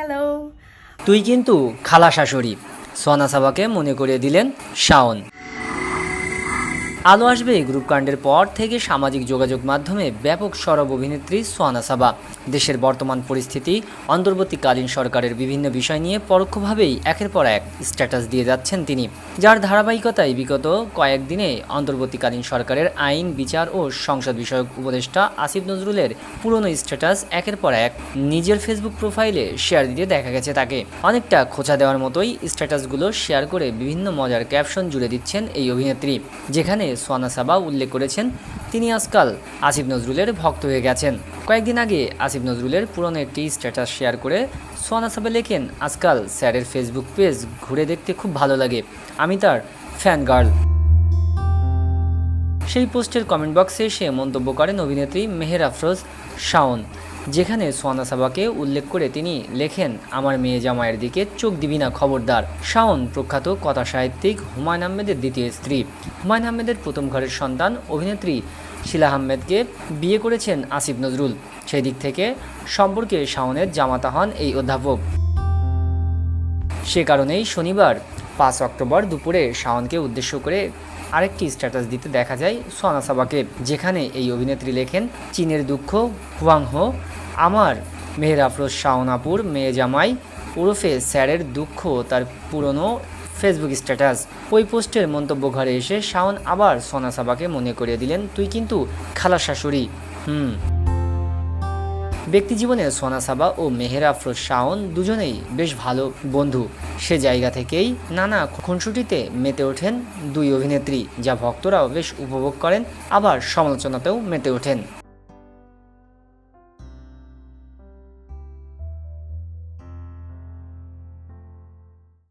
Hello তুই কিন্তু খালা শাশুড়ি সোনা সাবাকে মনে করিয়ে দিলেন শাওন। আলো আসবে গ্রুপ কাণ্ডের পর থেকে সামাজিক যোগাযোগ মাধ্যমে ব্যাপক সরব অভিনেত্রী সোয়ানা সাবা। দেশের বর্তমান পরিস্থিতি, অন্তর্বর্তীকালীন সরকারের বিভিন্ন বিষয় নিয়ে পরোক্ষভাবেই একের পর এক স্ট্যাটাস দিয়ে যাচ্ছেন তিনি। যার ধারাবাহিকতায় বিগত কয়েকদিনে অন্তর্বর্তীকালীন সরকারের আইন, বিচার ও সংসদ বিষয়ক উপদেষ্টা আসিফ নজরুলের পুরনো স্ট্যাটাস একের পর এক নিজের ফেসবুক প্রোফাইলে শেয়ার দিতে দেখা গেছে তাকে। অনেকটা খোঁচা দেওয়ার মতোই স্ট্যাটাসগুলো শেয়ার করে বিভিন্ন মজার ক্যাপশন জুড়ে দিচ্ছেন এই অভিনেত্রী, যেখানে সোয়ানা সাবা উল্লেখ করেছেন, তিনি আজকাল আসিফ নজরুলের ভক্ত হয়ে গেছেন। কয়েকদিন আগে আসিফ নজরুলের পুরনো একটি স্ট্যাটাস শেয়ার করে সোয়ানা সাবা লেখেন, আজকাল স্যারের ফেসবুক পেজ ঘুরে দেখতে খুব ভালো লাগে। আমি তার ফ্যান গার্ল। সেই পোস্টের কমেন্ট বক্সে এসে মন্তব্য করেন অভিনেত্রী মেহের আফরোজ শাওন। যেখানে সোয়ানা সাবাকে উল্লেখ করে তিনি লেখেন, আমার মেয়ে জামাইয়ের দিকে চোখ দিবি না, খবরদার। শাওন প্রখ্যাত কথা সাহিত্যিক হুমায়ুন আহমেদের দ্বিতীয় স্ত্রী। হুমায়ুন আহমেদের প্রথম ঘরের সন্তান, অভিনেত্রী শিলা আহমেদকে বিয়ে করেছেন আসিফ নজরুল। সেই দিক থেকে সম্পর্কে শাওনের জামাতা হন এই অধ্যাপক। সে কারণেই শনিবার পাঁচ অক্টোবর দুপুরে শাওনকে উদ্দেশ্য করে আরেকটি স্ট্যাটাস দিতে দেখা যায় সোনা সাবাকে, যেখানে এই অভিনেত্রী লেখেন, চীনের দুঃখ, হুয়াংহো, আমার মেহের আফরোজ শাওনাপুর, মেয়ে জামাই, ওরফে স্যারের দুঃখ, তার পুরনো ফেসবুক স্ট্যাটাস ওই পোস্টের মন্তব্য ঘরে এসে শাওন আবার সোনা সাবাকে মনে করিয়ে দিলেন, তুই কিন্তু খালা শাশুড়ি। হুম। ব্যক্তিজীবনে সোনা সাবা ও মেহের আফরোজ শাওন দুজনেই বেশ ভালো বন্ধু। সে জায়গা থেকেই নানা খুনসুটিতে মেতে ওঠেন দুই অভিনেত্রী, যা ভক্তরাও বেশ উপভোগ করেন, আবার সমালোচনাতেও মেতে ওঠেন।